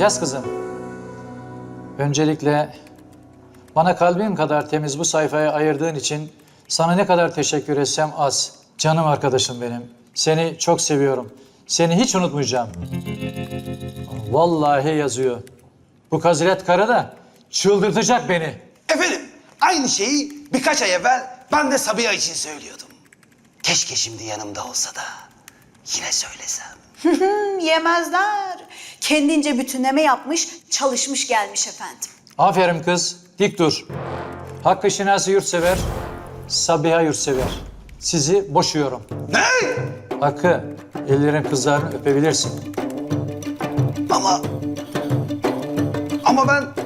Yaz kızım. Öncelikle bana kalbim kadar temiz bu sayfayı ayırdığın için sana ne kadar teşekkür etsem az. Canım arkadaşım benim. Seni çok seviyorum. Seni hiç unutmayacağım. Vallahi yazıyor. Bu kazilet karı da çıldırtacak beni. Efendim, aynı şeyi birkaç ay evvel ben de Sabiha için söylüyordum. Keşke şimdi yanımda olsa da yine söylesem. Yemezler. Kendince bütünleme yapmış, çalışmış gelmiş efendim. Aferin kız, dik dur. Hakkı Şinasi yurtsever, Sabiha yurtsever. Sizi boşuyorum. Ne? Hakkı, ellerin kızlarını öpebilirsin. Ama... Ama ben...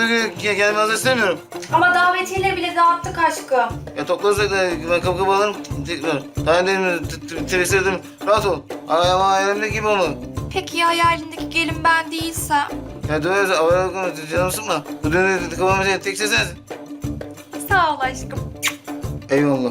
Aklıma ne gel- gelmez istemiyorum. Ama davetiyeleri bile dağıttık aşkım. Ya toplasak da ben kapı kapı alırım tekrar. Daha demin tresirdim. Rahat ol. Ama hayalimdeki gibi olmalı. Peki ya hayalindeki gelin ben değilsem? Ya döneriz havaya bakma canım sıkma. Bu kafamı şey tek sensin. Sağ ol aşkım. Eyvallah.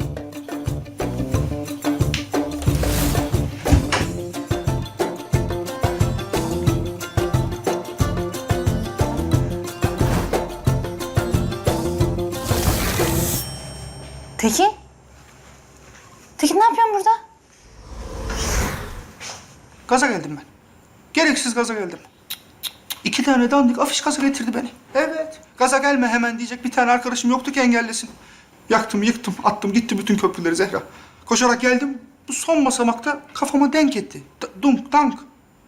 Tekin? Tekin ne yapıyorsun burada? Gaza geldim ben. Gereksiz gaza geldim. İki tane dandik afiş gaza getirdi beni. Evet. Gaza gelme hemen diyecek bir tane arkadaşım yoktu ki engellesin. Yaktım, yıktım, attım gitti bütün köprüleri Zehra. Koşarak geldim. Bu son basamakta kafama denk etti. D- dunk, dank.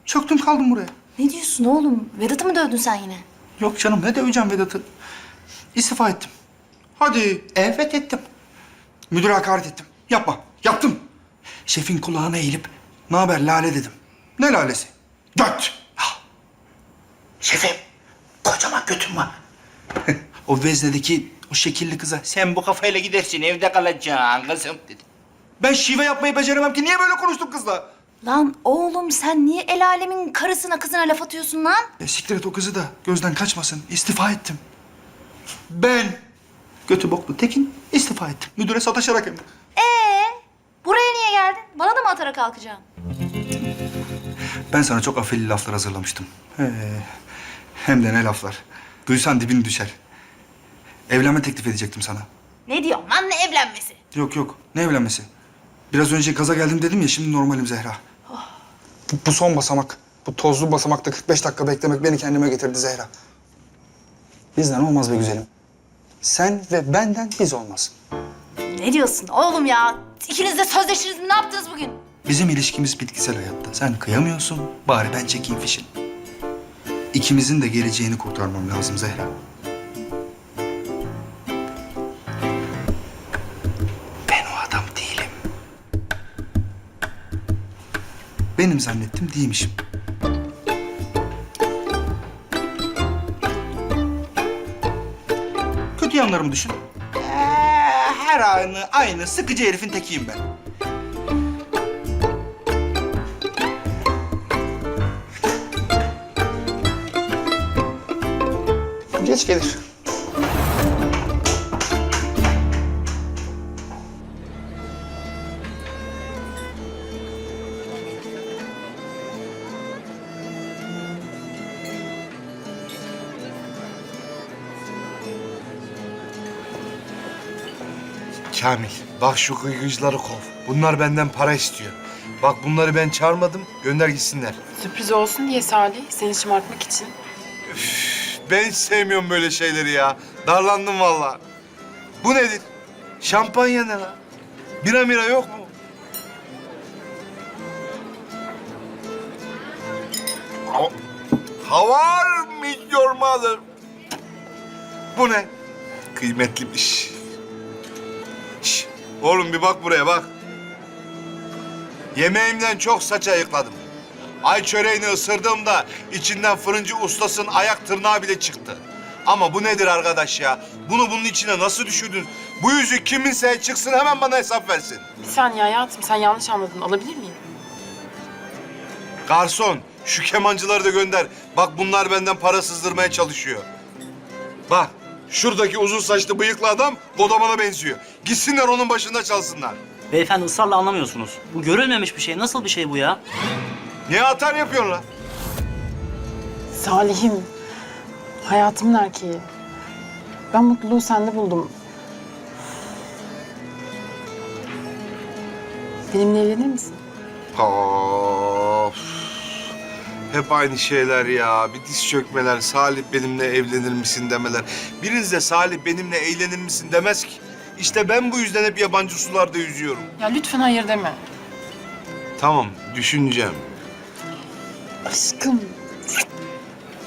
Çöktüm kaldım buraya. Ne diyorsun oğlum? Vedat'ı mı dövdün sen yine? Yok canım ne döveceğim Vedat'ı. İstifa ettim. Hadi evet ettim. Müdüre hakaret ettim. Yapma. Yaptım. Şefin kulağına eğilip ne haber Lale dedim. Ne lalesi? Göt. Ha. Şefim kocaman götüm var. o veznedeki o şekilli kıza sen bu kafayla gidersin evde kalacaksın kızım dedi. Ben şive yapmayı beceremem ki. Niye böyle konuştum kızla? Lan oğlum sen niye el alemin karısına kızına laf atıyorsun lan? E, siktir et o kızı da gözden kaçmasın. İstifa ettim. Ben götü boklu Tekin istifa ettim. Müdüre sataşarak hem de. Ee, buraya niye geldin? Bana da mı atara kalkacaksın? Ben sana çok afilli laflar hazırlamıştım. Ee, hem de ne laflar. Duysan dibin düşer. Evlenme teklif edecektim sana. Ne diyorsun lan ne evlenmesi? Yok yok ne evlenmesi? Biraz önce gaza geldim dedim ya şimdi normalim Zehra. Bu, bu son basamak. Bu tozlu basamakta 45 dakika beklemek beni kendime getirdi Zehra. Bizden olmaz be güzelim. Sen ve benden biz olmaz. Ne diyorsun oğlum ya? İkiniz de sözleştiniz mi? Ne yaptınız bugün? Bizim ilişkimiz bitkisel hayatta. Sen kıyamıyorsun, bari ben çekeyim fişini. İkimizin de geleceğini kurtarmam lazım Zehra. Ben o adam değilim. Benim zannettim değilmişim. Yanlarımı düşün. Ee, her anı aynı sıkıcı herifin tekiyim ben. Geç gelir. Kamil, bak şu kıygıcıları kov. Bunlar benden para istiyor. Bak bunları ben çağırmadım, gönder gitsinler. Sürpriz olsun diye Salih, seni şımartmak için. Ben hiç sevmiyorum böyle şeyleri ya. Darlandım vallahi. Bu nedir? Şampanya ne lan? Bira mira yok mu? How- How are me your mother? Bu ne? Kıymetliymiş. Oğlum bir bak buraya bak. Yemeğimden çok saç ayıkladım. Ay çöreğini ısırdığımda içinden fırıncı ustasının ayak tırnağı bile çıktı. Ama bu nedir arkadaş ya? Bunu bunun içine nasıl düşürdün? Bu yüzük kiminse çıksın hemen bana hesap versin. Bir saniye hayatım sen yanlış anladın. Alabilir miyim? Garson, şu kemancıları da gönder. Bak bunlar benden para sızdırmaya çalışıyor. Bak, şuradaki uzun saçlı bıyıklı adam Godaman'a benziyor. Gitsinler onun başında çalsınlar. Beyefendi ısrarla anlamıyorsunuz. Bu görülmemiş bir şey. Nasıl bir şey bu ya? Niye atar yapıyorsun lan? Salih'im. Hayatımın erkeği. Ben mutluluğu sende buldum. Benimle evlenir misin? Of. Hep aynı şeyler ya. Bir diz çökmeler, Salih benimle evlenir misin demeler. Biriniz de Salih benimle eğlenir misin demez ki. İşte ben bu yüzden hep yabancı sularda yüzüyorum. Ya lütfen hayır deme. Tamam, düşüneceğim. Aşkım.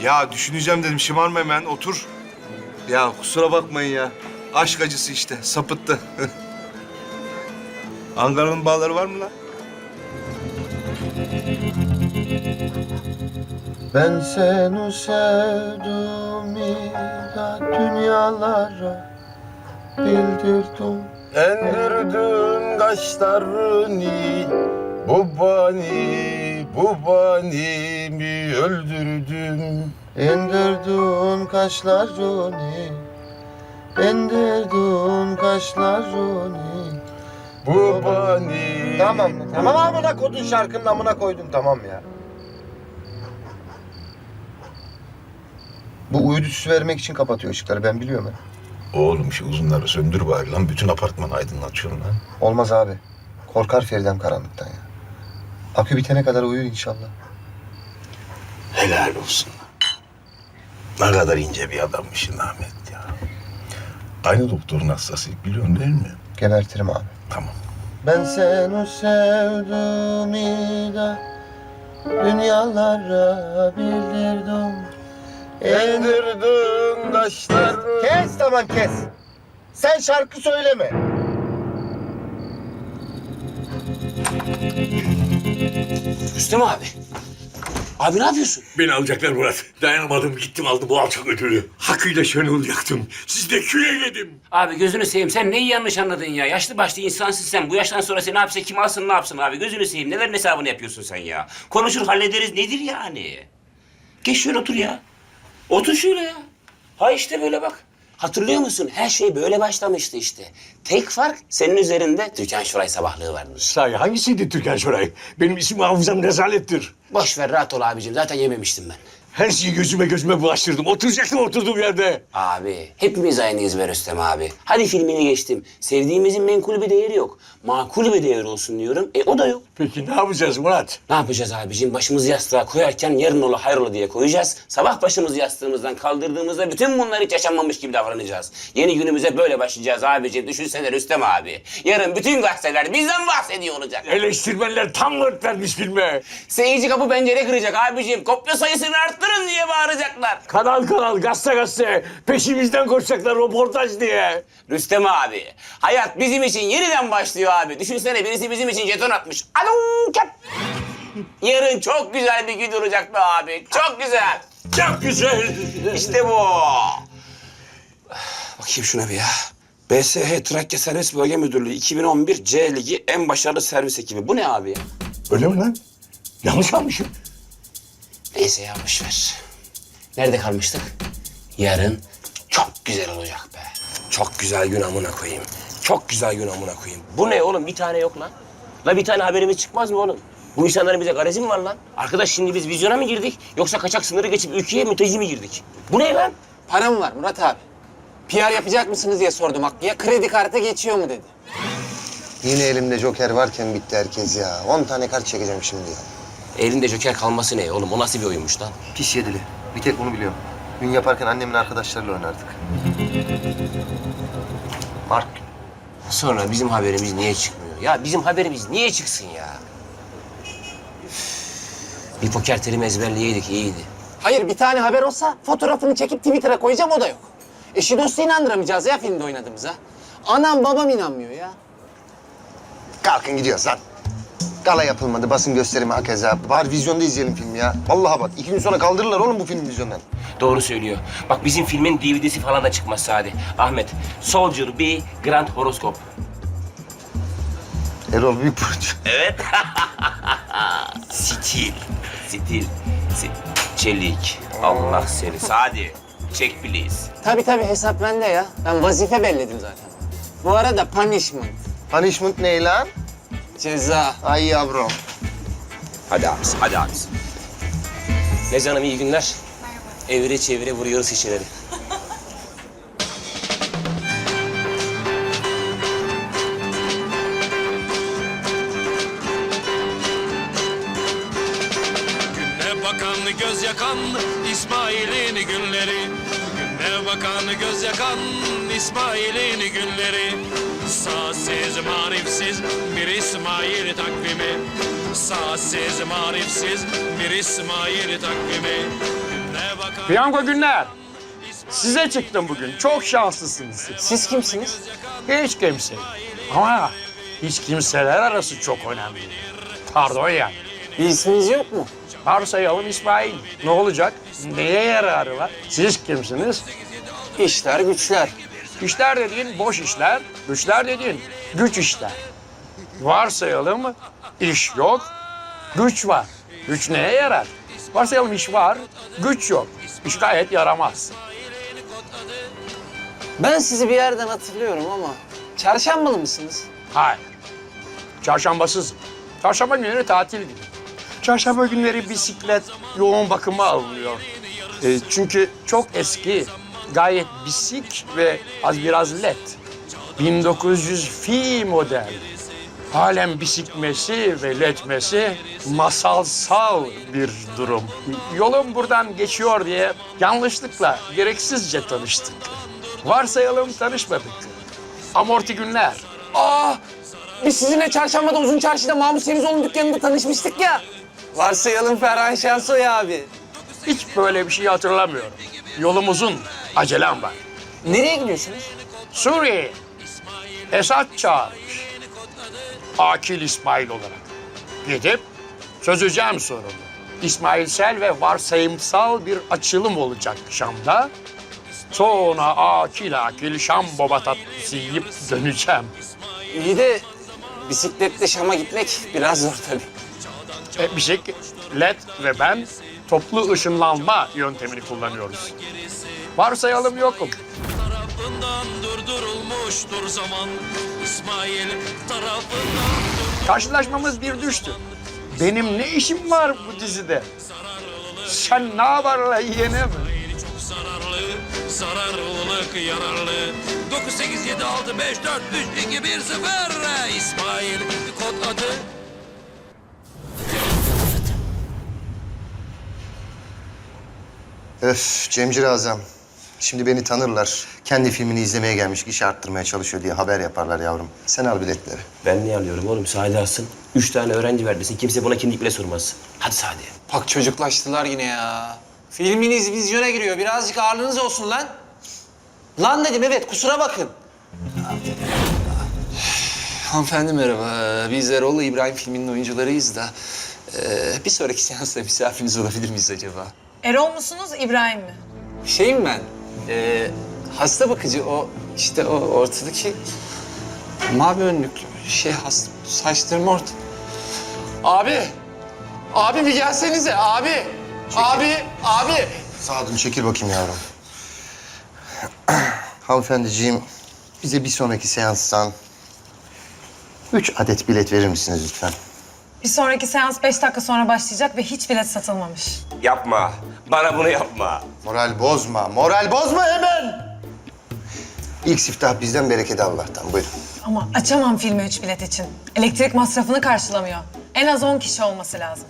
Ya düşüneceğim dedim, şımarma hemen, otur. Ya kusura bakmayın ya. Aşk acısı işte, sapıttı. Ankara'nın bağları var mı lan? Ben seni sevdim da dünyalara bildirdim. Endirdim kaşlarını, bu bani, bu bani mi öldürdüm. İndirdim kaşlarını, indirdim kaşlarını. Bu bani. Tamam, tamam amına kodun şarkının amına koydum tamam ya. Bu uydu süsü vermek için kapatıyor ışıkları ben biliyorum ya. Oğlum şu uzunları söndür bari lan. Bütün apartmanı aydınlatıyorum lan. Olmaz abi. Korkar Feridem karanlıktan ya. Akü bitene kadar uyur inşallah. Helal olsun. Ne kadar ince bir adammışsın Ahmet ya. Aynı doktorun hastası biliyorsun değil mi? Gebertirim abi. Tamam. Ben seni sevdim da dünyalara bildirdim. Endirdin kaşlarını. Kes tamam kes. Sen şarkı söyleme. Rüstem abi. Abi ne yapıyorsun? Beni alacaklar Murat. Dayanamadım gittim aldım bu alçak ödülü. Hakkıyla şönül yaktım. Siz de küle yedim. Abi gözünü seveyim sen neyi yanlış anladın ya? Yaşlı başlı insansın sen. Bu yaştan sonra seni hapse kim alsın ne yapsın abi? Gözünü seveyim. Nelerin hesabını yapıyorsun sen ya? Konuşur hallederiz nedir yani? Geç şöyle otur ya. Otur şöyle ya. Ha işte böyle bak. Hatırlıyor musun? Her şey böyle başlamıştı işte. Tek fark senin üzerinde Türkan Şoray sabahlığı vardı. Sahi hangisiydi Türkan Şoray? Benim isim hafızam rezalettir. Boş ver rahat ol abicim. Zaten yememiştim ben. Her şeyi gözüme gözüme bulaştırdım. Oturacaktım oturduğum yerde. Abi hepimiz aynıyız be Rüstem abi. Hadi filmini geçtim. Sevdiğimizin menkul bir değeri yok. Makul bir değeri olsun diyorum. E o da yok. Peki ne yapacağız Murat? Ne yapacağız abicim? Başımızı yastığa koyarken yarın ola hayrola diye koyacağız. Sabah başımızı yastığımızdan kaldırdığımızda bütün bunlar hiç yaşanmamış gibi davranacağız. Yeni günümüze böyle başlayacağız abicim. Düşünsene Rüstem abi. Yarın bütün gazeteler bizden bahsediyor olacak. Eleştirmenler tam vırt vermiş filme. Seyirci kapı pencere kıracak abicim. Kopya sayısını arttırın diye bağıracaklar. Kanal kanal, gazete gazete. Peşimizden koşacaklar röportaj diye. Rüstem abi, hayat bizim için yeniden başlıyor abi. Düşünsene birisi bizim için jeton atmış. Kep. Yarın çok güzel bir gün olacak be abi. Çok güzel. Çok güzel. İşte bu. Bakayım şuna bir ya. BSH Trakya Servis Bölge Müdürlüğü 2011 C Ligi en başarılı servis ekibi. Bu ne abi ya? Öyle mi lan? Yanlış almışım. Neyse ya boş ver. Nerede kalmıştık? Yarın çok güzel olacak be. Çok güzel gün amına koyayım. Çok güzel gün amına koyayım. Bu ne oğlum? Bir tane yok lan. La bir tane haberimiz çıkmaz mı oğlum? Bu insanların bize garezi mi var lan? Arkadaş şimdi biz vizyona mı girdik? Yoksa kaçak sınırı geçip ülkeye mülteci mi girdik? Bu ne lan? Param var Murat abi. PR yapacak mısınız diye sordum Hakkı'ya. Kredi kartı geçiyor mu dedi. Yine elimde joker varken bitti herkes ya. 10 tane kart çekeceğim şimdi ya. Elinde joker kalması ne oğlum? O nasıl bir oyunmuş lan? Pis yedili. Bir tek bunu biliyorum. Gün yaparken annemin arkadaşlarıyla oynardık. Günü. Sonra bizim haberimiz niye çıkmıyor? Ya bizim haberimiz niye çıksın ya? Üf. Bir poker terimi ezberleyeydik iyiydi. Hayır bir tane haber olsa fotoğrafını çekip Twitter'a koyacağım o da yok. Eşi dostu inandıramayacağız ya filmde oynadığımıza. Anam babam inanmıyor ya. Kalkın gidiyoruz lan. Gala yapılmadı, basın gösterimi hakeza. Var vizyonda izleyelim filmi ya. Vallahi bak iki gün sonra kaldırırlar oğlum bu filmi vizyondan. Doğru söylüyor. Bak bizim filmin DVD'si falan da çıkmaz Sadi. Ahmet, Soldier B Grand Horoskop. Erol Büyük Burcu. Evet. Stil. Stil. Stil. Çelik. Allah seni. Sadi. Çek please. Tabii tabii hesap bende ya. Ben vazife belledim zaten. Bu arada punishment. Punishment ne lan? Ceza. Ay yavrum. Hadi abisi, hadi abisi. Nez Hanım iyi günler. Evire çevire vuruyoruz şişeleri. Günde bakan göz yakan İsmail'in günleri Günde bakan göz yakan İsmail'in günleri Sağsız marifsiz bir İsmail takvimi Sağsız marifsiz bir İsmail takvimi Piyango günler. Size çıktım bugün. Çok şanslısınız. Siz kimsiniz? Hiç kimse. Ama hiç kimseler arası çok önemli. Pardon yani. Bir isminiz yok mu? Varsayalım İsmail. Ne olacak? Neye yararı var? Siz kimsiniz? İşler güçler. İşler dediğin boş işler, güçler dediğin güç işler. Varsayalım iş yok, güç var. Güç neye yarar? Varsayalım iş var, güç yok. İş gayet yaramaz. Ben sizi bir yerden hatırlıyorum ama çarşambalı mısınız? Hayır. Çarşambasız. Çarşamba günleri tatil günü. Çarşamba günleri bisiklet yoğun bakıma alınıyor. E, çünkü çok eski, gayet bisik ve az biraz led. 1900 fi model. Halen bisikmesi ve letmesi masalsal bir durum. Yolum buradan geçiyor diye yanlışlıkla gereksizce tanıştık. Varsayalım tanışmadık. Amorti günler. Aa! Biz sizinle çarşambada uzun çarşıda Mahmut Semizoğlu'nun dükkanında tanışmıştık ya. Varsayalım Ferhan Şensoy abi. Hiç böyle bir şey hatırlamıyorum. Yolum uzun, acelem var. Nereye gidiyorsunuz? Suriye, Esad çağırmış. Akil İsmail olarak. Gidip çözeceğim sorunu. İsmailsel ve varsayımsal bir açılım olacak Şam'da. Sonra akil akil Şam baba tatlısı yiyip döneceğim. İyi de bisikletle Şam'a gitmek biraz zor tabii. E, bisiklet ve ben toplu ışınlanma yöntemini kullanıyoruz. Varsayalım yokum. Karşılaşmamız bir düştü. Benim ne işim var bu dizide? Sen ne yeğenim? çok zararlı Zararlılık yararlı 9, 8, 7, 6, 5, 4, 3, 2, 1, 0 İsmail kod adı Öf Cemcir Azam. Şimdi beni tanırlar. Kendi filmini izlemeye gelmiş, iş arttırmaya çalışıyor diye haber yaparlar yavrum. Sen al biletleri. Ben niye alıyorum oğlum? Sadi alsın. Üç tane öğrenci verdesin. Kimse buna kimlik bile sormaz. Hadi Sadi. Bak çocuklaştılar yine ya. Filminiz vizyona giriyor. Birazcık ağırlığınız olsun lan. Lan dedim evet kusura bakın. Hanımefendi merhaba. Biz Erol'la İbrahim filminin oyuncularıyız da... eee, bir sonraki seansta misafiriniz olabilir miyiz acaba? Erol musunuz, İbrahim mi? Şeyim ben, eee, hasta bakıcı o işte o ortadaki mavi önlüklü şey hasta, saçlarım orta. Abi, abi bir gelsenize abi. Abi, abi. Sadun çekil bakayım yavrum. Hanımefendiciğim, bize bir sonraki seanstan üç adet bilet verir misiniz lütfen? Bir sonraki seans beş dakika sonra başlayacak ve hiç bilet satılmamış. Yapma. Bana bunu yapma. Moral bozma, moral bozma hemen! İlk siftah bizden, bereket Allah'tan. Buyurun. Ama açamam filmi üç bilet için. Elektrik masrafını karşılamıyor. En az 10 kişi olması lazım.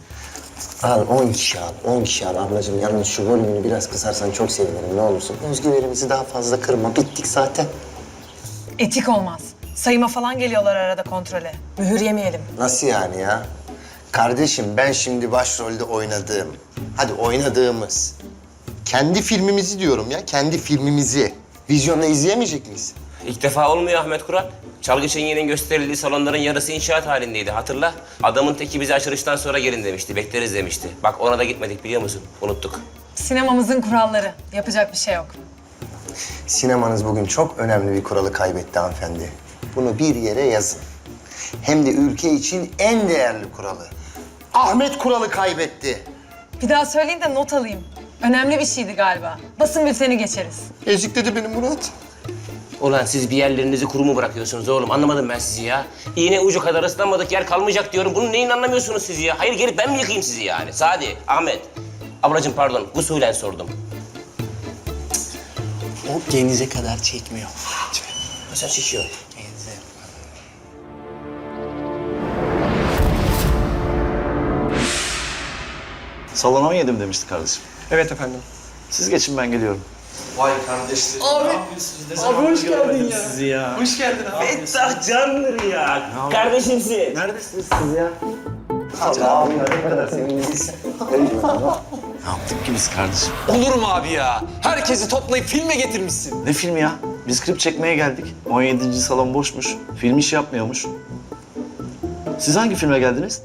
Al 10 kişi al, 10 kişi al ablacığım. Yalnız şu volümünü biraz kısarsan çok sevinirim ne olursun. Özgüvenimizi daha fazla kırma. Bittik zaten. Etik olmaz. Sayıma falan geliyorlar arada kontrole. Mühür yemeyelim. Nasıl yani ya? Kardeşim ben şimdi başrolde oynadığım, hadi oynadığımız kendi filmimizi diyorum ya, kendi filmimizi. Vizyonla izleyemeyecek miyiz? İlk defa olmuyor Ahmet Kural. Çalgı Çengi'nin gösterildiği salonların yarısı inşaat halindeydi hatırla. Adamın teki bizi açılıştan sonra gelin demişti, bekleriz demişti. Bak ona da gitmedik biliyor musun? Unuttuk. Sinemamızın kuralları. Yapacak bir şey yok. Sinemanız bugün çok önemli bir kuralı kaybetti hanımefendi. Bunu bir yere yazın. Hem de ülke için en değerli kuralı. Ahmet kuralı kaybetti. Bir daha söyleyin de not alayım. Önemli bir şeydi galiba. Basın bülteni geçeriz. Ezik dedi benim Murat. Ulan siz bir yerlerinizi kuru mu bırakıyorsunuz oğlum? Anlamadım ben sizi ya. İğne ucu kadar ıslanmadık yer kalmayacak diyorum. Bunun neyin anlamıyorsunuz siz ya? Hayır gelip ben mi yıkayayım sizi yani? Sadi, Ahmet. Ablacığım pardon, usulen sordum. O denize kadar çekmiyor. Sen şişiyorsun. Salon 17 mi demişti kardeşim? Evet efendim. Siz geçin ben geliyorum. Vay kardeşlerim. Abi, abi hoş geldin ya. Sizi ya. Hoş geldin abi. Fettah candır ya. Kardeşimsin. Neredesiniz siz ya? Allah ne kadar sevindiniz. Ne yaptık ki biz kardeşim? Olur mu abi ya? Herkesi toplayıp filme getirmişsin. Ne filmi ya? Biz klip çekmeye geldik. 17. salon boşmuş. Film iş yapmıyormuş. Siz hangi filme geldiniz?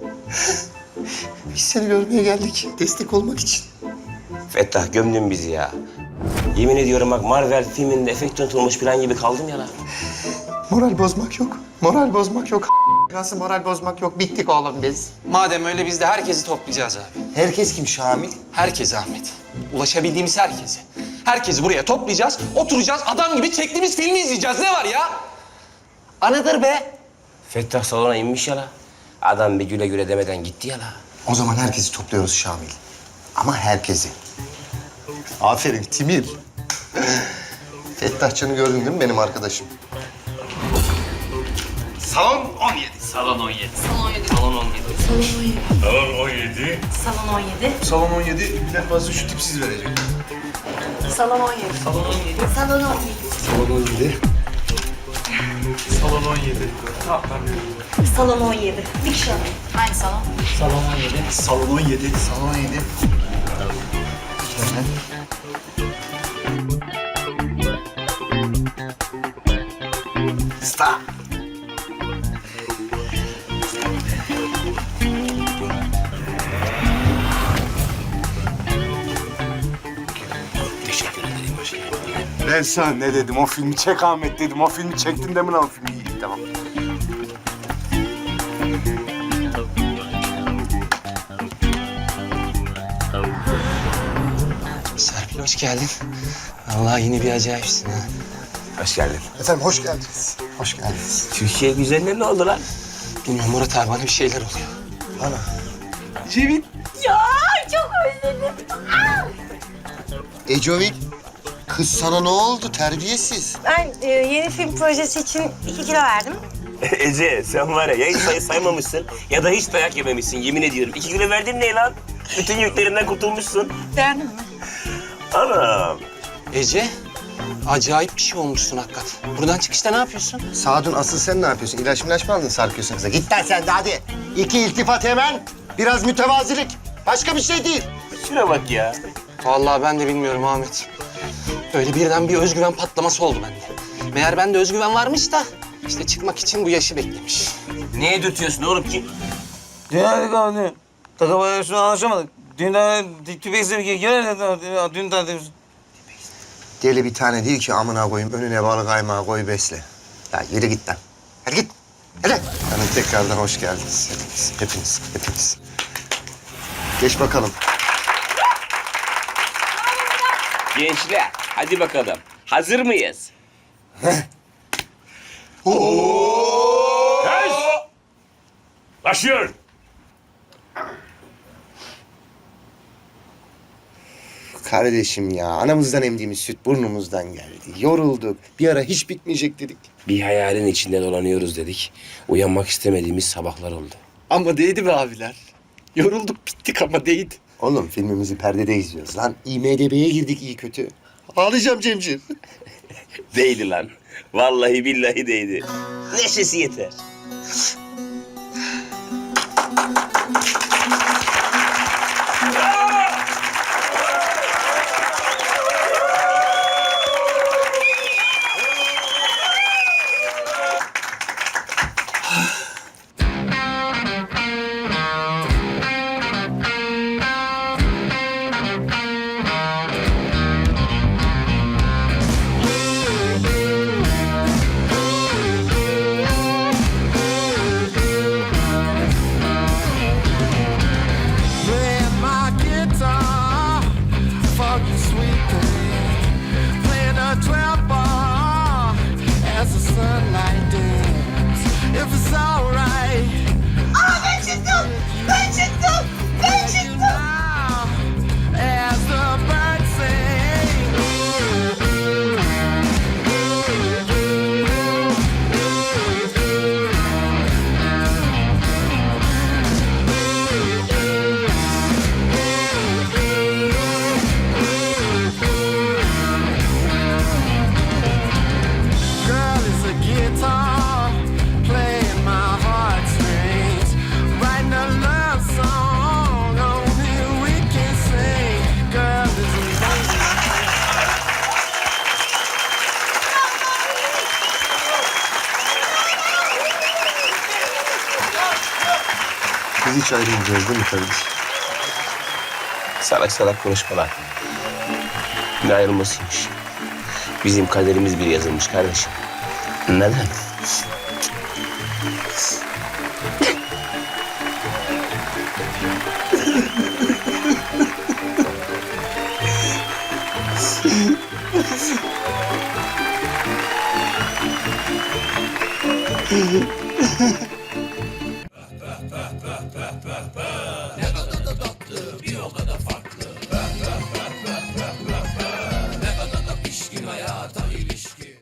Biz seni görmeye geldik. Destek olmak için. Fettah gömdün bizi ya. Yemin ediyorum bak Marvel filminde efekt unutulmuş plan gibi kaldım ya lan. Moral bozmak yok. Moral bozmak yok. Nasıl moral bozmak yok? Bittik oğlum biz. Madem öyle biz de herkesi toplayacağız abi. Herkes kim Şamil? Herkese Ahmet. Ulaşabildiğimiz herkese. Herkesi buraya toplayacağız, oturacağız, adam gibi çektiğimiz filmi izleyeceğiz. Ne var ya? Anıdır be. Fettah salona inmiş ya la. Adam bir güle güle demeden gitti ya la. O zaman herkesi topluyoruz Şamil. Ama herkesi. Aferin Timir. Fettahcan'ı gördün değil mi benim arkadaşım? Salon 17. Salon 17. Salon 17. Salon 17. Salon 17. Salon 17. Salon 17 bilet fazla şu tipsiz verecek. Salon 17. Salon 17. Salon 17. Salon 17. Salon 17. Salon 17. Dik şu an. Aynı salon. Salon 17. Salon 17. Salon 17. Stop. Teşekkür ederim hoş geldin. Ben sana ne dedim? O filmi çek Ahmet dedim. O filmi çektin de mi lan o filmi? İyi tamam. Serpil hoş geldin. Vallahi yine bir acayipsin ha. Hoş geldin. Efendim hoş geldiniz. Hoş geldiniz. Türkiye güzeline ne oldu lan? Bilmiyorum Murat abi bana bir şeyler oluyor. Ana. Cevit. Çok özledim. Ecovil. Kız sana ne oldu terbiyesiz? Ben e, yeni film projesi için iki kilo verdim. Ece sen var ya ya hiç sayı saymamışsın ya da hiç dayak yememişsin yemin ediyorum. İki kilo verdin ne lan? Bütün yüklerinden kurtulmuşsun. Beğendin mi? Anam. Ece, acayip bir şey olmuşsun hakikaten. Buradan çıkışta ne yapıyorsun? Sadun asıl sen ne yapıyorsun? İlaç milaç mı aldın sarkıyorsun kıza? Git lan sen de hadi. İki iltifat hemen. Biraz mütevazilik. Başka bir şey değil. Şuna bak ya. Vallahi ben de bilmiyorum Ahmet. Böyle birden bir özgüven patlaması oldu bende. Meğer bende özgüven varmış da işte çıkmak için bu yaşı beklemiş. Neye dürtüyorsun oğlum ki? Dünya kaldı. Takabaya şunu anlaşamadık. Dünden tüpekse gel dün tatil. Deli bir tane değil ki amına koyayım. Önüne balık kaymağı koy besle. Ya yürü git lan. Hadi git. Hadi. Yani tekrardan hoş geldiniz hepiniz. Hepiniz. Hepiniz. Geç bakalım. Gençler hadi bakalım. Hazır mıyız? Başlıyor. Kardeşim ya anamızdan emdiğimiz süt burnumuzdan geldi. Yorulduk. Bir ara hiç bitmeyecek dedik. Bir hayalin içinde dolanıyoruz dedik. Uyanmak istemediğimiz sabahlar oldu. Ama değdi be abiler. Yorulduk bittik ama değdi. Oğlum filmimizi perdede izliyoruz lan. IMDB'ye girdik iyi kötü. Ağlayacağım Cemcir. Değdi lan. Vallahi billahi değdi. Neşesi yeter. Biz hiç ayrılmayacağız değil mi kardeşim? Salak salak konuşmalar. Ne ayrılmasıymış. Bizim kaderimiz bir yazılmış kardeşim. Neden?